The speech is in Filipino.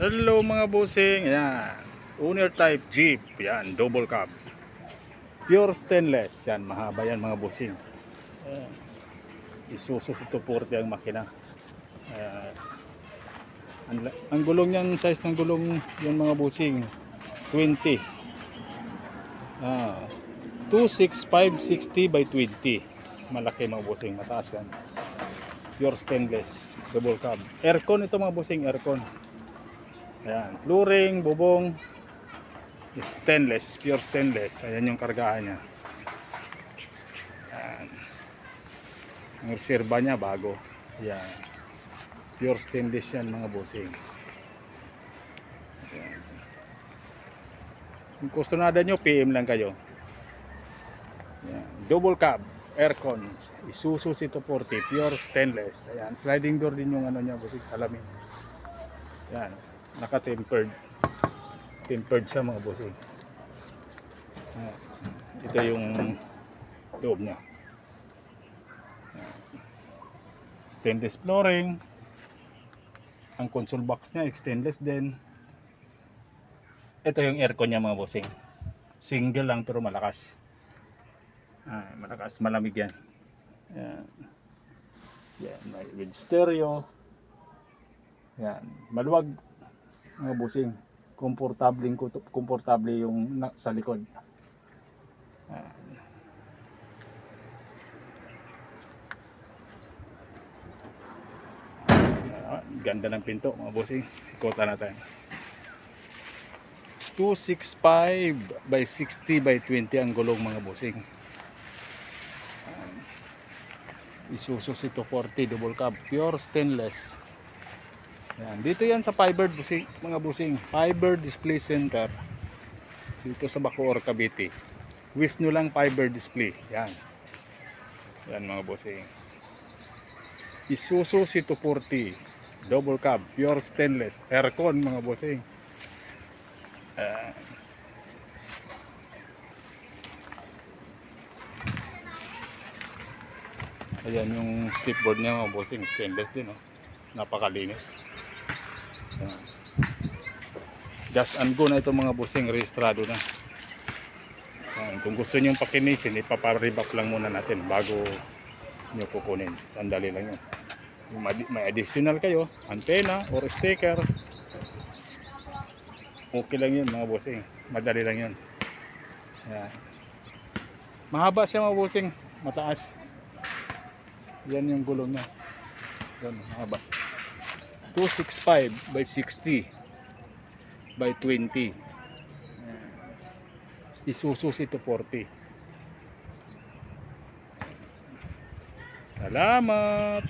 Hello mga busing. Ayan. Owner type Jeep. Yan. Double cab. Pure stainless. Yan. Mahaba yan mga busing. Ayan. Isuso si 240 ang makina. Ayan. Ang, ang gulong niyang size ng gulong yan mga busing. 20. Ah. 26560 by 20. Malaki mga busing. Mataas yan. Pure stainless. Double cab. Aircon ito mga busing. Aircon. Ayan, flooring, bubong, stainless, pure stainless. Ayan yung kargahan niya. Ayan. Ang reserva niya bago. Ayan. Pure stainless yan mga bossing. Ayan. Kung gusto nada nyo, PM lang kayo. Ayan. Double cab, aircon, Isuzu C240, pure stainless. Ayan, sliding door din yung ano niya, bossing, salamin. Ayan naka-tempered. Tempered siya mga bossing. Ah, ito yung loob niya. Ah, Stainless flooring. Ang console box niya stainless din. Ito yung aircon niya mga bossing. Single lang pero malakas. Ah, malakas, malamig yan. Yan. Yan, may with stereo. Yan, maluwag mga busing komportable komportable yung na, sa likod. Ah, ganda ng pinto mga busing ikota natin 265 by 60 by 20 ang gulong mga busing. Isuzu C240 double cab pure stainless yan. Dito yan sa Fiber busing, mga busing. Fiber Display Center. Dito sa Bacoor, Cavite. Wish nyo lang Fiber Display. Yan. Yan mga busing. Isuzu C240. Double cab. Pure stainless. Aircon mga busing. Ayan. Ayan yung skateboard niya mga busing. Stainless din. Oh. Napakalinis. Gas and go na itong mga busing rehistrado na. Ayan. Kung gusto niyo pakinisin, ipaparibak lang muna natin bago niyo kukunin. Sandali lang yun. May additional kayo, antena or sticker, okay lang yun mga busing. Madali lang yun. Ayan. Mahaba siya mga busing. Mataas. Yan yung gulong niya. Yan, mahaba. 265 by 60 by 20 Ayan. Isuzu C240 Salamat